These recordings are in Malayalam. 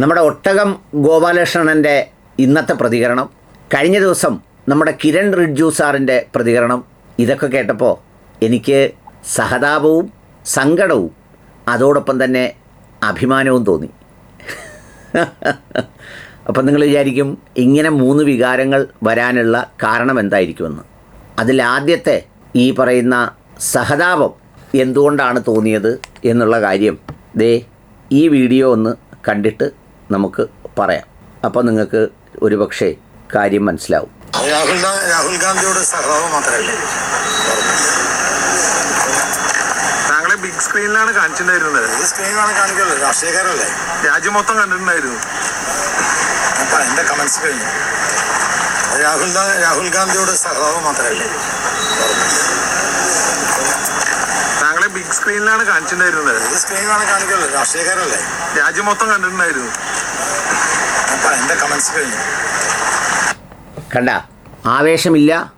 നമ്മുടെ ഒട്ടകം ഗോപാലകൃഷ്ണന്റെ ഇന്നത്തെ പ്രതികരണം കഴിഞ്ഞ ദിവസം നമ്മുടെ കിരൺ റിഡ്ജു സാറിന്റെ പ്രതികരണം ഇതൊക്കെ കേട്ടപ്പോൾ എനിക്ക് സഹതാപവും സങ്കടവും അതോടൊപ്പം തന്നെ അഭിമാനവും തോന്നി. അപ്പം നിങ്ങൾ വിചാരിക്കും ഇങ്ങനെ മൂന്ന് വികാരങ്ങൾ വരാനുള്ള കാരണം എന്തായിരിക്കുമെന്ന്. അതിലാദ്യത്തെ ഈ പറയുന്ന സഹതാപം എന്തുകൊണ്ടാണ് തോന്നിയത് എന്നുള്ള കാര്യം ദേ ഈ വീഡിയോ ഒന്ന് കണ്ടിട്ട് നമുക്ക് പറയാം. അപ്പോൾ നിങ്ങൾക്ക് ഒരുപക്ഷെ കാര്യം മനസ്സിലാവും. രാഹുൽ രാഹുൽ ഗാന്ധിയോട് സഹതാപം മാത്രമല്ലേ താങ്കളെ ബിഗ് സ്ക്രീനിലാണ് കാണിച്ചിട്ടുണ്ടായിരുന്നത്. ഈ സ്ക്രീനിലാണ് കാണിക്കുന്നത്. രാഷ്ട്രീയക്കാരല്ലേ? രാജ്യം മൊത്തം കണ്ടിട്ടുണ്ടായിരുന്നു. അപ്പൊ എന്റെ കമന്റ്സ് കഴിഞ്ഞു. രാഹുൽ രാഹുൽ ഗാന്ധിയോട് സഹതാപം മാത്രമല്ലേ താങ്കളെ ബിഗ് സ്ക്രീനിലാണ് കാണിച്ചിട്ടുണ്ടായിരുന്നത്. ഈ സ്ക്രീനിലാണ് കാണിക്കുന്നത്. രാഷ്ട്രീയക്കാരല്ലേ? രാജ്യം മൊത്തം കണ്ടിട്ടുണ്ടായിരുന്നു. കണ്ട ആവേശമില്ല.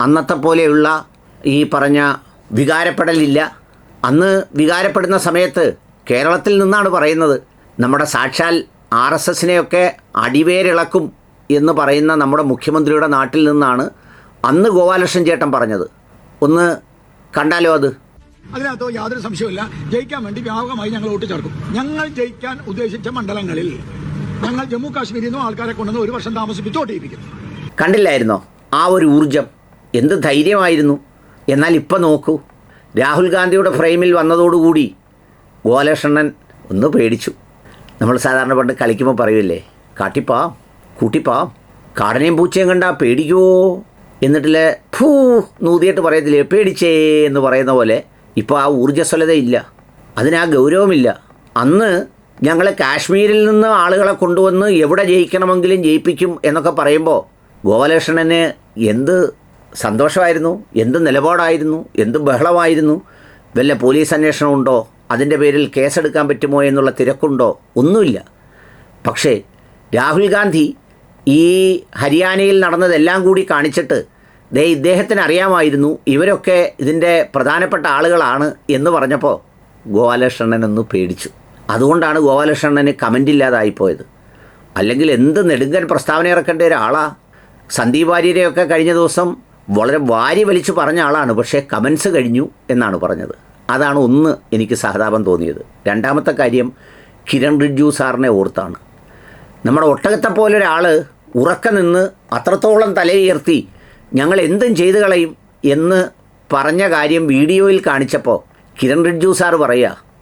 അന്നത്തെ പോലെയുള്ള ഈ പറഞ്ഞ വികാരപ്പെടലില്ല. അന്ന് വികാരപ്പെടുന്ന സമയത്ത് കേരളത്തിൽ നിന്നാണ് പറയുന്നത് നമ്മുടെ സാക്ഷാൽ ആർ എസ് എസിനെയൊക്കെ അടിവേരിളക്കും എന്ന് പറയുന്ന നമ്മുടെ മുഖ്യമന്ത്രിയുടെ നാട്ടിൽ നിന്നാണ് അന്ന് ഗോപാലകൃഷ്ണൻ ചേട്ടൻ പറഞ്ഞത്. ഒന്ന് കണ്ടാലോ അത്? അതിനകത്ത് യാതൊരു സംശയമില്ല ജയിക്കാൻ വേണ്ടി വ്യാപകമായി ഞങ്ങൾ വോട്ട് ചേർക്കും. ഞങ്ങൾ ജയിക്കാൻ ഉദ്ദേശിച്ച മണ്ഡലങ്ങളിൽ ഞങ്ങൾ ജമ്മു കാശ്മീരിൽ നിന്നും ആൾക്കാരെ കൊണ്ടുവന്ന് ഒരു വർഷം താമസിപ്പിച്ച് വോട്ട് ചെയ്യിപ്പിക്കും കണ്ടില്ലായിരുന്നോ? ആ ഒരു ഊർജം എന്ത് ധൈര്യമായിരുന്നു? എന്നാൽ ഇപ്പം നോക്കൂ. രാഹുൽ ഗാന്ധിയുടെ ഫ്രെയിമിൽ വന്നതോടുകൂടി ഗോലകൃഷ്ണൻ ഒന്ന് പേടിച്ചു. നമ്മൾ സാധാരണ പണ്ട് കളിക്കുമ്പോൾ പറയൂല്ലേ കാട്ടിപ്പാം കൂട്ടിപ്പാം കാടനെയും പൂച്ചയും കണ്ടാ പേടിക്കുവോ? എന്നിട്ടില്ലേ ഫൂ നൂതിയിട്ട് പറയത്തില്ലേ പേടിച്ചേ എന്ന് പറയുന്ന പോലെ ഇപ്പോൾ ആ ഊർജസ്വലതയില്ല അതിനാ ഗൗരവമില്ല. അന്ന് ഞങ്ങൾ കാശ്മീരിൽ നിന്ന് ആളുകളെ കൊണ്ടുവന്ന് എവിടെ ജയിക്കണമെങ്കിലും ജയിപ്പിക്കും എന്നൊക്കെ പറയുമ്പോൾ ഗോപാലകൃഷ്ണന് എന്ത് സന്തോഷമായിരുന്നു? എന്ത് നിലപാടായിരുന്നു? എന്ത് ബഹളമായിരുന്നു? വല്ല പോലീസ് അന്വേഷണമുണ്ടോ അതിന്റെ പേരിൽ കേസെടുക്കാൻ പറ്റുമോ എന്നുള്ള തിരക്കുണ്ടോ? ഒന്നുമില്ല. പക്ഷേ രാഹുൽ ഗാന്ധി ഈ ഹരിയാനയിൽ നടന്നതെല്ലാം കൂടി കാണിച്ചിട്ട് ദേ ഇദ്ദേഹത്തിന് അറിയാമായിരുന്നു ഇവരൊക്കെ ഇതിന്റെ പ്രധാനപ്പെട്ട ആളുകളാണ് എന്ന് പറഞ്ഞപ്പോൾ ഗോപാലകൃഷ്ണൻ ഒന്ന് പേടിച്ചു. അതുകൊണ്ടാണ് ഗോപാലകൃഷ്ണന് കമന്റ് ഇല്ലാതായിപ്പോയത്. അല്ലെങ്കിൽ എന്ത് നെടുങ്കൻ പ്രസ്താവന ഇറക്കേണ്ട ഒരാളാ? സന്ദീപ് വാര്യരെയൊക്കെ കഴിഞ്ഞ ദിവസം വളരെ വാരി വലിച്ചു പറഞ്ഞ ആളാണ്. പക്ഷേ കമൻസ് കഴിഞ്ഞു എന്നാണ് പറഞ്ഞത്. അതാണ് ഒന്ന് എനിക്ക് സഹതാപം തോന്നിയത്. രണ്ടാമത്തെ കാര്യം കിരൺ റിഡ്ജു സാറിനെ ഓർത്താണ്. നമ്മുടെ ഒട്ടകത്തെ പോലെ ഒരാൾ ഉറക്ക നിന്ന് അത്രത്തോളം തലയുയർത്തി ഞങ്ങൾ എന്തും ചെയ്തു കളയും എന്ന് പറഞ്ഞ കാര്യം വീഡിയോയിൽ കാണിച്ചപ്പോൾ കിരൺ റിഡ്ജു സാർ പറയുക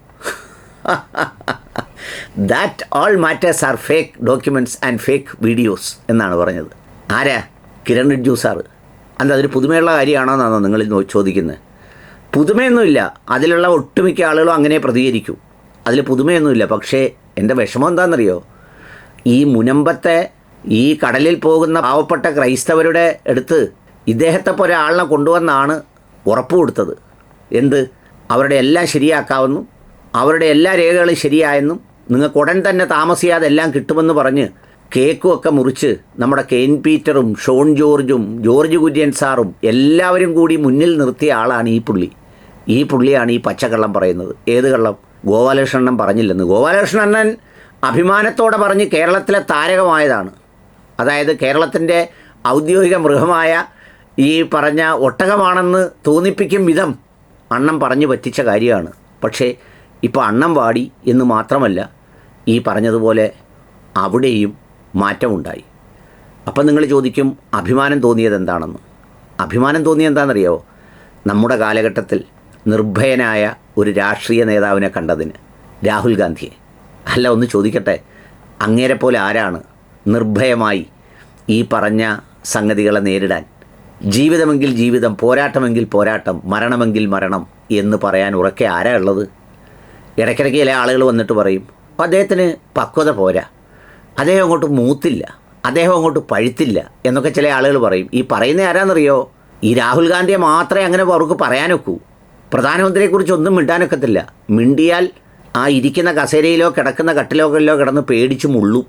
that all matters are fake documents and fake videos എന്നാണ് പറഞ്ഞത്. ആരാ? കിരൺ റിഡ്ജു സാർ. അല്ല അതൊരു പുതുമയുള്ള കാര്യമാണോ എന്നാണോ നിങ്ങൾ ചോദിക്കുന്നത് പുതുമയൊന്നുമില്ല. അതിലുള്ള ഒട്ടുമിക്ക ആളുകളും അങ്ങനെ പ്രതികരിക്കും. അതിൽ പുതുമയൊന്നുമില്ല. പക്ഷേ എന്റെ വിഷമം എന്താണെന്നറിയോ? ഈ മുനമ്പത്തെ ഈ കടലിൽ പോകുന്ന പാവപ്പെട്ട ക്രൈസ്തവരുടെ അടുത്ത് ഇദ്ദേഹത്തെ പോലെ ആളിനെ കൊണ്ടുവന്നാണ് ഉറപ്പ് കൊടുത്തത്. എന്ത്? അവരുടെ എല്ലാം ശരിയാക്കാവുന്നു. അവരുടെ എല്ലാ രേഖകളും ശരിയായെന്നും നിങ്ങൾക്ക് ഉടൻ തന്നെ താമസിയാതെ എല്ലാം കിട്ടുമെന്ന് പറഞ്ഞ് കേക്കും ഒക്കെ മുറിച്ച് നമ്മുടെ കെയിൻ പീറ്ററും ഷോൺ ജോർജും ജോർജ് കുര്യൻ സാറും എല്ലാവരും കൂടി മുന്നിൽ നിർത്തിയ ആളാണ് ഈ പുള്ളി. ഈ പുള്ളിയാണ് ഈ പച്ചക്കള്ളം പറയുന്നത്. ഏത് കള്ളം? ഗോപാലകൃഷ്ണൻ പറഞ്ഞില്ലെന്ന്. ഗോപാലകൃഷ്ണൻ അഭിമാനത്തോടെ പറഞ്ഞ് കേരളത്തിലെ താരകമായതാണ്. അതായത് കേരളത്തിന്റെ ഔദ്യോഗിക മൃഗമായ ഈ പറഞ്ഞ ഒട്ടകമാണെന്ന് തോന്നിപ്പിക്കും വിധം അണ്ണം പറഞ്ഞു പറ്റിച്ച കാര്യമാണ്. പക്ഷേ ഇപ്പോൾ അണ്ണം വാടി എന്ന് മാത്രമല്ല ഈ പറഞ്ഞതുപോലെ അവിടെയും മാറ്റമുണ്ടായി. അപ്പം നിങ്ങൾ ചോദിക്കും അഭിമാനം തോന്നിയത് എന്താണെന്ന്? അഭിമാനം തോന്നിയത് എന്താണെന്നറിയാവോ? നമ്മുടെ കാലഘട്ടത്തിൽ നിർഭയനായ ഒരു രാഷ്ട്രീയ നേതാവിനെ കണ്ടതിന് രാഹുൽ ഗാന്ധിയെ. അല്ല ഒന്ന് ചോദിക്കട്ടെ അങ്ങേരെ പോലെ ആരാണ് നിർഭയമായി ഈ പറഞ്ഞ സംഗതികളെ നേരിടാൻ? ജീവിതമെങ്കിൽ ജീവിതം പോരാട്ടമെങ്കിൽ പോരാട്ടം മരണമെങ്കിൽ മരണം എന്ന് പറയാൻ ഉറക്കെ ആരാ ഉള്ളത്? ഇടയ്ക്കിടയ്ക്ക് ചില ആളുകൾ വന്നിട്ട് പറയും അപ്പോൾ അദ്ദേഹത്തിന് പക്വത പോരാ. അദ്ദേഹം അങ്ങോട്ട് മൂത്തില്ല. അദ്ദേഹം അങ്ങോട്ട് പഴുത്തില്ല. എന്നൊക്കെ ചില ആളുകൾ പറയും. ഈ പറയുന്ന ആരാന്നറിയോ? ഈ രാഹുൽ ഗാന്ധിയെ മാത്രമേ അങ്ങനെ അവർക്ക് പറയാനൊക്കൂ. പ്രധാനമന്ത്രിയെക്കുറിച്ച് ഒന്നും മിണ്ടാനൊക്കത്തില്ല. മിണ്ടിയാൽ ആ ഇരിക്കുന്ന കസേരയിലോ കിടക്കുന്ന കട്ടിലോകളിലോ കിടന്ന് പേടിച്ചു മുള്ളും.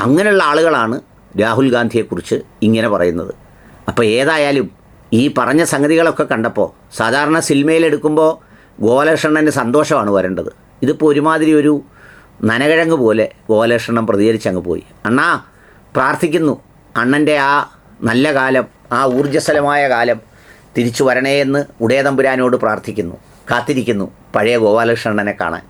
അങ്ങനെയുള്ള ആളുകളാണ് രാഹുൽ ഗാന്ധിയെക്കുറിച്ച് ഇങ്ങനെ പറയുന്നത്. അപ്പോൾ ഏതായാലും ഈ പറഞ്ഞ സംഗതികളൊക്കെ കണ്ടപ്പോൾ സാധാരണ സിനിമയിലെടുക്കുമ്പോൾ ഗോപാലകൃഷ്ണന് സന്തോഷമാണ് വരേണ്ടത്. ഇതിപ്പോൾ ഒരുമാതിരി ഒരു നനകിഴങ്ങ് പോലെ ഗോപാലകൃഷ്ണൻ പ്രതികരിച്ചങ്ങ് പോയി. അണ്ണാ പ്രാർത്ഥിക്കുന്നു. അണ്ണന്റെ ആ നല്ല കാലം ആ ഊർജസ്വലമായ കാലം തിരിച്ചു വരണേ എന്ന് ഉടയതമ്പുരാനോട് പ്രാർത്ഥിക്കുന്നു. കാത്തിരിക്കുന്നു. പഴയ ഗോപാലകൃഷ്ണനെ കാണാൻ.